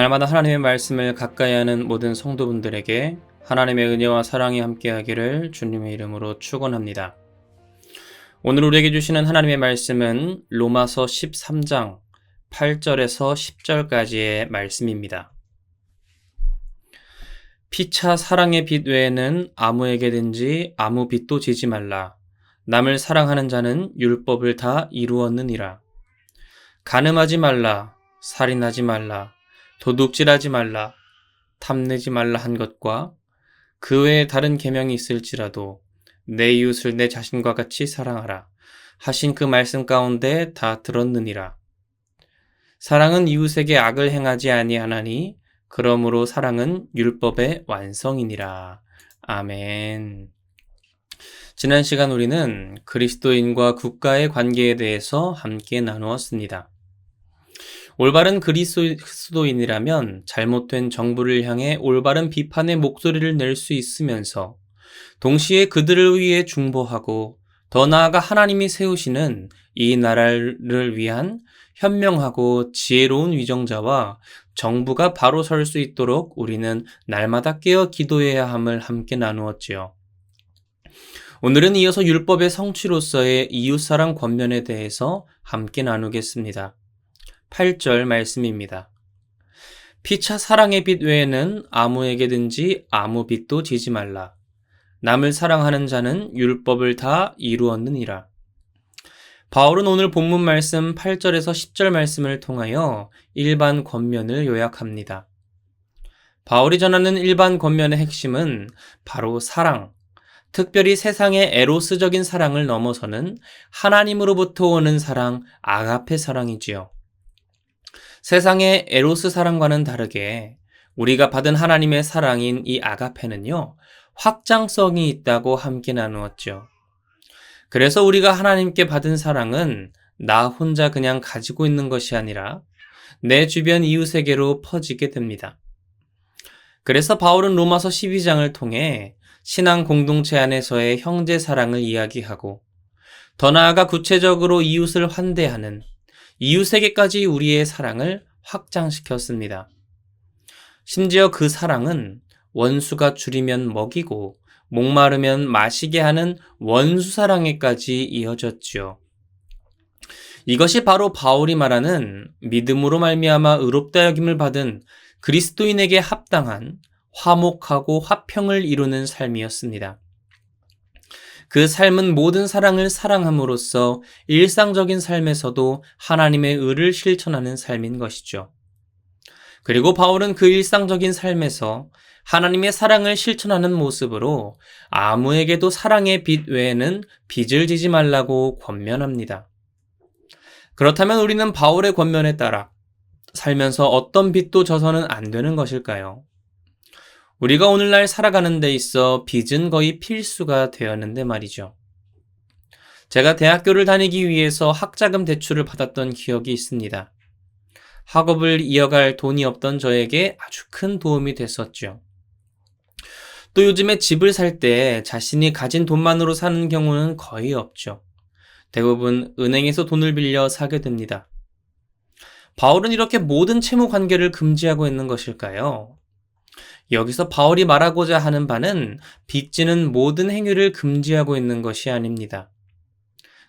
날마다 하나님의 말씀을 가까이 하는 모든 성도분들에게 하나님의 은혜와 사랑이 함께하기를 주님의 이름으로 축원합니다. 오늘 우리에게 주시는 하나님의 말씀은 로마서 13장 8절에서 10절까지의 말씀입니다. 피차 사랑의 빛 외에는 아무에게든지 아무 빛도 지지 말라. 남을 사랑하는 자는 율법을 다 이루었느니라. 가늠하지 말라. 살인하지 말라. 도둑질하지 말라. 탐내지 말라 한 것과 그 외에 다른 계명이 있을지라도 내 이웃을 내 자신과 같이 사랑하라. 하신 그 말씀 가운데 다 들었느니라. 사랑은 이웃에게 악을 행하지 아니하나니 그러므로 사랑은 율법의 완성이니라. 아멘. 지난 시간 우리는 그리스도인과 국가의 관계에 대해서 함께 나누었습니다. 올바른 그리스도인이라면 잘못된 정부를 향해 올바른 비판의 목소리를 낼 수 있으면서 동시에 그들을 위해 중보하고 더 나아가 하나님이 세우시는 이 나라를 위한 현명하고 지혜로운 위정자와 정부가 바로 설 수 있도록 우리는 날마다 깨어 기도해야 함을 함께 나누었지요. 오늘은 이어서 율법의 성취로서의 이웃사랑 권면에 대해서 함께 나누겠습니다. 8절 말씀입니다. 피차 사랑의 빛 외에는 아무에게든지 아무 빛도 지지 말라. 남을 사랑하는 자는 율법을 다 이루었느니라. 바울은 오늘 본문 말씀 8절에서 10절 말씀을 통하여 일반 권면을 요약합니다. 바울이 전하는 일반 권면의 핵심은 바로 사랑, 특별히 세상의 에로스적인 사랑을 넘어서는 하나님으로부터 오는 사랑, 아가페 사랑이지요. 세상의 에로스 사랑과는 다르게 우리가 받은 하나님의 사랑인 이 아가페는요, 확장성이 있다고 함께 나누었죠. 그래서 우리가 하나님께 받은 사랑은 나 혼자 그냥 가지고 있는 것이 아니라 내 주변 이웃에게로 퍼지게 됩니다. 그래서 바울은 로마서 12장을 통해 신앙 공동체 안에서의 형제 사랑을 이야기하고 더 나아가 구체적으로 이웃을 환대하는 이웃에게까지 우리의 사랑을 확장시켰습니다. 심지어 그 사랑은 원수가 줄이면 먹이고 목마르면 마시게 하는 원수 사랑에까지 이어졌지요. 이것이 바로 바울이 말하는 믿음으로 말미암아 의롭다 여김을 받은 그리스도인에게 합당한 화목하고 화평을 이루는 삶이었습니다. 그 삶은 모든 사랑을 사랑함으로써 일상적인 삶에서도 하나님의 의를 실천하는 삶인 것이죠. 그리고 바울은 그 일상적인 삶에서 하나님의 사랑을 실천하는 모습으로 아무에게도 사랑의 빛 외에는 빚을 지지 말라고 권면합니다. 그렇다면 우리는 바울의 권면에 따라 살면서 어떤 빚도 져서는 안 되는 것일까요? 우리가 오늘날 살아가는 데 있어 빚은 거의 필수가 되었는데 말이죠. 제가 대학교를 다니기 위해서 학자금 대출을 받았던 기억이 있습니다. 학업을 이어갈 돈이 없던 저에게 아주 큰 도움이 됐었죠. 또 요즘에 집을 살 때 자신이 가진 돈만으로 사는 경우는 거의 없죠. 대부분 은행에서 돈을 빌려 사게 됩니다. 바울은 이렇게 모든 채무 관계를 금지하고 있는 것일까요? 여기서 바울이 말하고자 하는 바는 빚지는 모든 행위를 금지하고 있는 것이 아닙니다.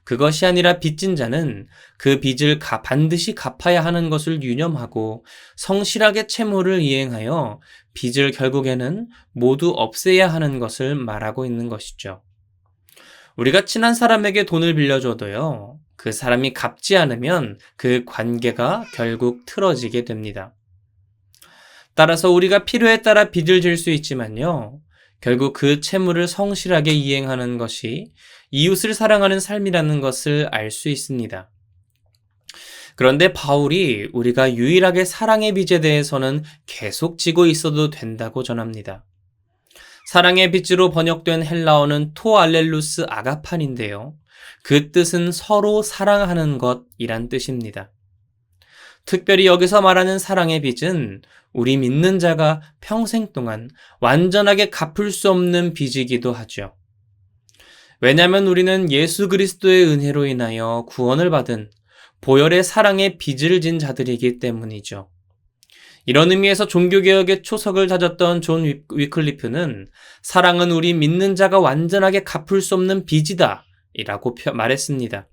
그것이 아니라 빚진 자는 그 빚을 반드시 갚아야 하는 것을 유념하고 성실하게 채무를 이행하여 빚을 결국에는 모두 없애야 하는 것을 말하고 있는 것이죠. 우리가 친한 사람에게 돈을 빌려줘도요, 그 사람이 갚지 않으면 그 관계가 결국 틀어지게 됩니다. 따라서 우리가 필요에 따라 빚을 질 수 있지만요. 결국 그 채무를 성실하게 이행하는 것이 이웃을 사랑하는 삶이라는 것을 알 수 있습니다. 그런데 바울이 우리가 유일하게 사랑의 빚에 대해서는 계속 지고 있어도 된다고 전합니다. 사랑의 빚으로 번역된 헬라어는 토알렐루스 아가판인데요. 그 뜻은 서로 사랑하는 것이란 뜻입니다. 특별히 여기서 말하는 사랑의 빚은 우리 믿는 자가 평생 동안 완전하게 갚을 수 없는 빚이기도 하죠. 왜냐하면 우리는 예수 그리스도의 은혜로 인하여 구원을 받은 보혈의 사랑에 빚을 진 자들이기 때문이죠. 이런 의미에서 종교개혁의 초석을 다졌던 존 위- 위클리프는 사랑은 우리 믿는 자가 완전하게 갚을 수 없는 빚이다. 이라고 표- 말했습니다.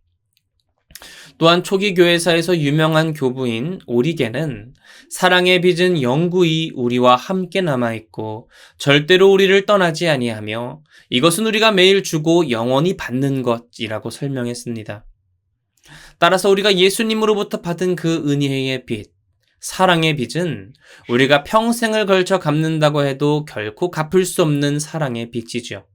또한 초기 교회사에서 유명한 교부인 오리겐은 사랑의 빚은 영구히 우리와 함께 남아있고 절대로 우리를 떠나지 아니하며 이것은 우리가 매일 주고 영원히 받는 것이라고 설명했습니다. 따라서 우리가 예수님으로부터 받은 그 은혜의 빚, 사랑의 빚은 우리가 평생을 걸쳐 갚는다고 해도 결코 갚을 수 없는 사랑의 빚이죠.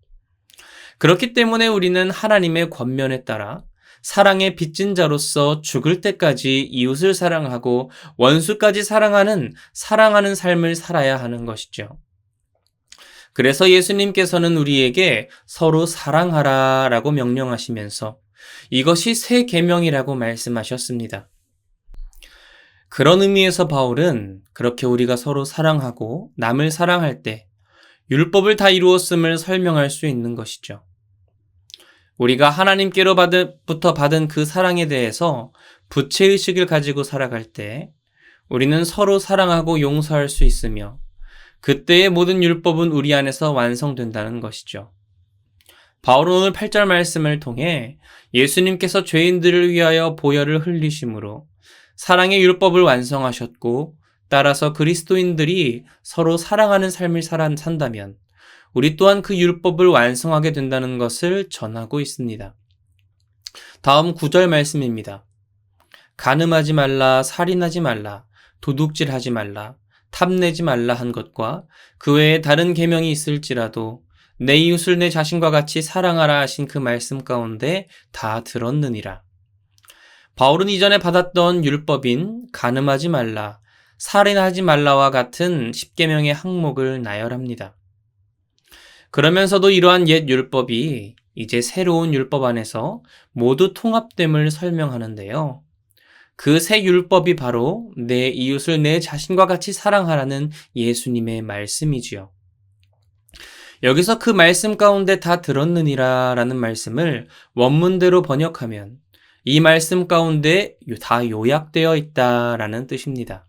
그렇기 때문에 우리는 하나님의 권면에 따라 사랑의 빚진 자로서 죽을 때까지 이웃을 사랑하고 원수까지 사랑하는 사랑하는 삶을 살아야 하는 것이죠. 그래서 예수님께서는 우리에게 서로 사랑하라 라고 명령하시면서 이것이 새 계명이라고 말씀하셨습니다. 그런 의미에서 바울은 그렇게 우리가 서로 사랑하고 남을 사랑할 때 율법을 다 이루었음을 설명할 수 있는 것이죠. 우리가 하나님께로 받은,부터 받은 그 사랑에 대해서 부채의식을 가지고 살아갈 때 우리는 서로 사랑하고 용서할 수 있으며 그때의 모든 율법은 우리 안에서 완성된다는 것이죠. 바울은 오늘 8절 말씀을 통해 예수님께서 죄인들을 위하여 보혈을 흘리심으로 사랑의 율법을 완성하셨고 따라서 그리스도인들이 서로 사랑하는 삶을 산다면 우리 또한 그 율법을 완성하게 된다는 것을 전하고 있습니다. 다음 9절 말씀입니다. 가늠하지 말라, 살인하지 말라, 도둑질하지 말라, 탐내지 말라 한 것과 그 외에 다른 계명이 있을지라도 내 이웃을 내 자신과 같이 사랑하라 하신 그 말씀 가운데 다 들었느니라. 바울은 이전에 받았던 율법인 가늠하지 말라, 살인하지 말라와 같은 십계명의 항목을 나열합니다. 그러면서도 이러한 옛 율법이 이제 새로운 율법 안에서 모두 통합됨을 설명하는데요. 그 새 율법이 바로 내 이웃을 내 자신과 같이 사랑하라는 예수님의 말씀이지요. 여기서 그 말씀 가운데 다 들었느니라 라는 말씀을 원문대로 번역하면 이 말씀 가운데 다 요약되어 있다 라는 뜻입니다.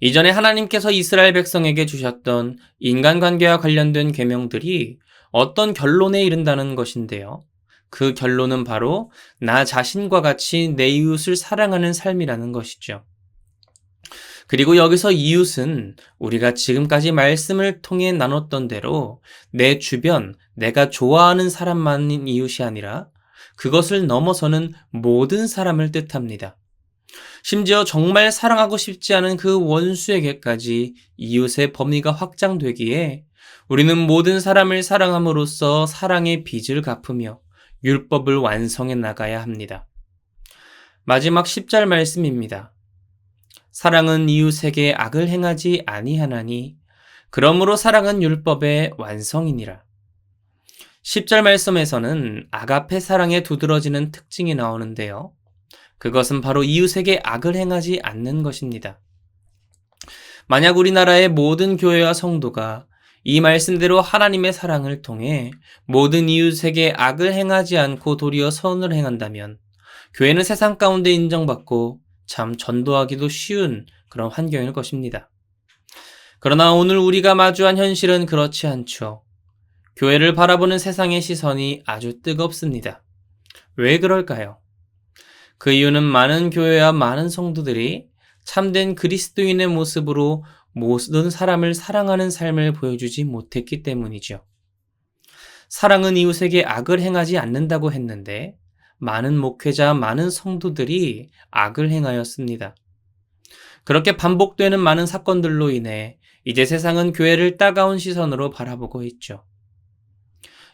이전에 하나님께서 이스라엘 백성에게 주셨던 인간관계와 관련된 계명들이 어떤 결론에 이른다는 것인데요. 그 결론은 바로 나 자신과 같이 내 이웃을 사랑하는 삶이라는 것이죠. 그리고 여기서 이웃은 우리가 지금까지 말씀을 통해 나눴던 대로 내 주변, 내가 좋아하는 사람만인 이웃이 아니라 그것을 넘어서는 모든 사람을 뜻합니다. 심지어 정말 사랑하고 싶지 않은 그 원수에게까지 이웃의 범위가 확장되기에 우리는 모든 사람을 사랑함으로써 사랑의 빚을 갚으며 율법을 완성해 나가야 합니다. 마지막 10절 말씀입니다. 사랑은 이웃에게 악을 행하지 아니하나니 그러므로 사랑은 율법의 완성이니라. 10절 말씀에서는 아가페 사랑에 두드러지는 특징이 나오는데요. 그것은 바로 이웃에게 악을 행하지 않는 것입니다. 만약 우리나라의 모든 교회와 성도가 이 말씀대로 하나님의 사랑을 통해 모든 이웃에게 악을 행하지 않고 도리어 선을 행한다면 교회는 세상 가운데 인정받고 참 전도하기도 쉬운 그런 환경일 것입니다. 그러나 오늘 우리가 마주한 현실은 그렇지 않죠. 교회를 바라보는 세상의 시선이 아주 뜨겁습니다. 왜 그럴까요? 그 이유는 많은 교회와 많은 성도들이 참된 그리스도인의 모습으로 모든 사람을 사랑하는 삶을 보여주지 못했기 때문이죠. 사랑은 이웃에게 악을 행하지 않는다고 했는데 많은 목회자, 많은 성도들이 악을 행하였습니다. 그렇게 반복되는 많은 사건들로 인해 이제 세상은 교회를 따가운 시선으로 바라보고 있죠.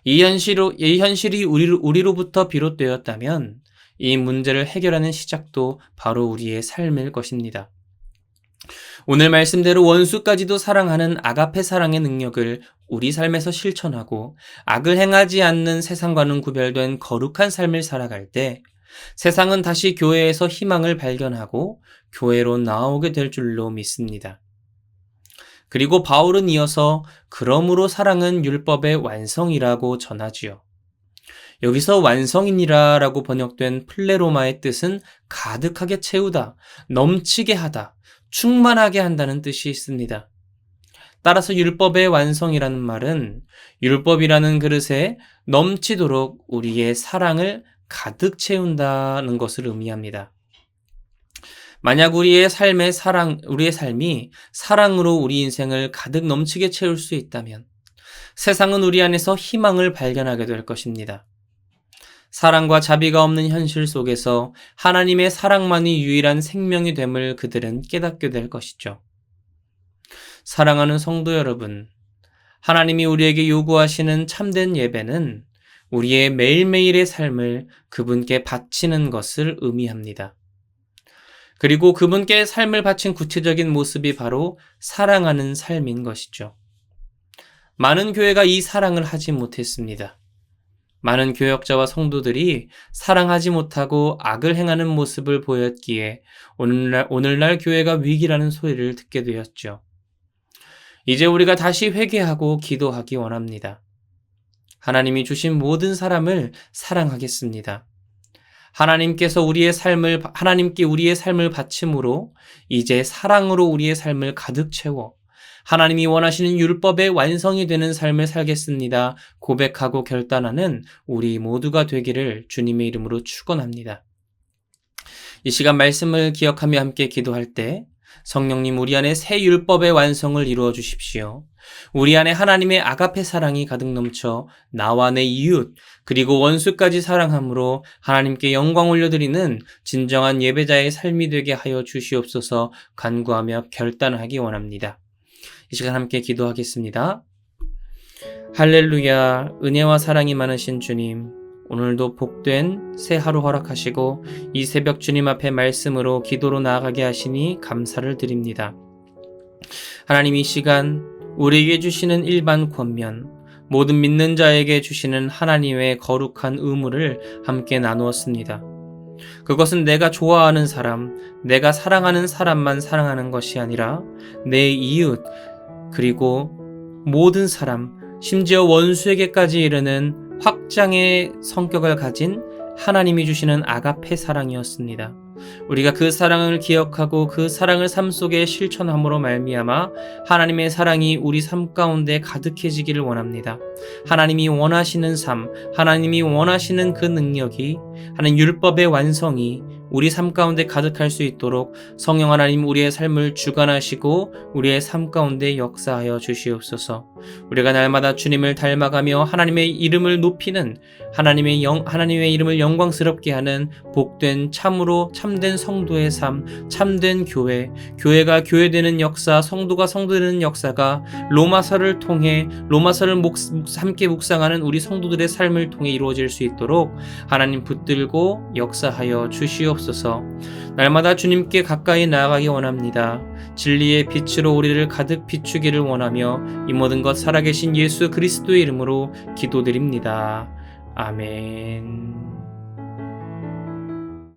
이 현실로, 이 현실이 우리로, 우리로부터 비롯되었다면 이 문제를 해결하는 시작도 바로 우리의 삶일 것입니다. 오늘 말씀대로 원수까지도 사랑하는 아가페 사랑의 능력을 우리 삶에서 실천하고 악을 행하지 않는 세상과는 구별된 거룩한 삶을 살아갈 때 세상은 다시 교회에서 희망을 발견하고 교회로 나오게 될 줄로 믿습니다. 그리고 바울은 이어서 그러므로 사랑은 율법의 완성이라고 전하지요. 여기서 완성이니라 라고 번역된 플레로마의 뜻은 가득하게 채우다, 넘치게 하다, 충만하게 한다는 뜻이 있습니다. 따라서 율법의 완성이라는 말은 율법이라는 그릇에 넘치도록 우리의 사랑을 가득 채운다는 것을 의미합니다. 만약 우리의 삶의 사랑, 우리의 삶이 사랑으로 우리 인생을 가득 넘치게 채울 수 있다면 세상은 우리 안에서 희망을 발견하게 될 것입니다. 사랑과 자비가 없는 현실 속에서 하나님의 사랑만이 유일한 생명이 됨을 그들은 깨닫게 될 것이죠. 사랑하는 성도 여러분, 하나님이 우리에게 요구하시는 참된 예배는 우리의 매일매일의 삶을 그분께 바치는 것을 의미합니다. 그리고 그분께 삶을 바친 구체적인 모습이 바로 사랑하는 삶인 것이죠. 많은 교회가 이 사랑을 하지 못했습니다. 많은 교역자와 성도들이 사랑하지 못하고 악을 행하는 모습을 보였기에 오늘날, 오늘날 교회가 위기라는 소리를 듣게 되었죠. 이제 우리가 다시 회개하고 기도하기 원합니다. 하나님이 주신 모든 사람을 사랑하겠습니다. 하나님께서 우리의 삶을, 하나님께 우리의 삶을 바침으로 이제 사랑으로 우리의 삶을 가득 채워 하나님이 원하시는 율법의 완성이 되는 삶을 살겠습니다. 고백하고 결단하는 우리 모두가 되기를 주님의 이름으로 축원합니다. 이 시간 말씀을 기억하며 함께 기도할 때 성령님 우리 안에 새 율법의 완성을 이루어 주십시오. 우리 안에 하나님의 아가페 사랑이 가득 넘쳐 나와 내 이웃 그리고 원수까지 사랑함으로 하나님께 영광 올려드리는 진정한 예배자의 삶이 되게 하여 주시옵소서 간구하며 결단하기 원합니다. 이 시간 함께 기도하겠습니다. 할렐루야, 은혜와 사랑이 많으신 주님, 오늘도 복된 새 하루 허락하시고 이 새벽 주님 앞에 말씀으로 기도로 나아가게 하시니 감사를 드립니다. 하나님 이 시간 우리에게 주시는 일반 권면, 모든 믿는 자에게 주시는 하나님의 거룩한 의무를 함께 나누었습니다. 그것은 내가 좋아하는 사람, 내가 사랑하는 사람만 사랑하는 것이 아니라 내 이웃, 그리고 모든 사람, 심지어 원수에게까지 이르는 확장의 성격을 가진 하나님이 주시는 아가페 사랑이었습니다. 우리가 그 사랑을 기억하고 그 사랑을 삶 속에 실천함으로 말미암아 하나님의 사랑이 우리 삶 가운데 가득해지기를 원합니다. 하나님이 원하시는 삶, 하나님이 원하시는 그 능력이 하나님 율법의 완성이 우리 삶 가운데 가득할 수 있도록 성령 하나님 우리의 삶을 주관하시고 우리의 삶 가운데 역사하여 주시옵소서. 우리가 날마다 주님을 닮아가며 하나님의 이름을 높이는 하나님의 영 하나님의 이름을 영광스럽게 하는 복된 참으로 참된 성도의 삶, 참된 교회, 교회가 교회되는 역사, 성도가 성도되는 역사가 로마서를 통해 로마서를 목, 함께 묵상하는 우리 성도들의 삶을 통해 이루어질 수 있도록 하나님 붙들고 역사하여 주시옵소서. 날마다 주님께 가까이 나아가기 원합니다. 진리의 빛으로 우리를 가득 비추기를 원하며 이 모든 것 살아계신 예수 그리스도의 이름으로 기도드립니다. 아멘.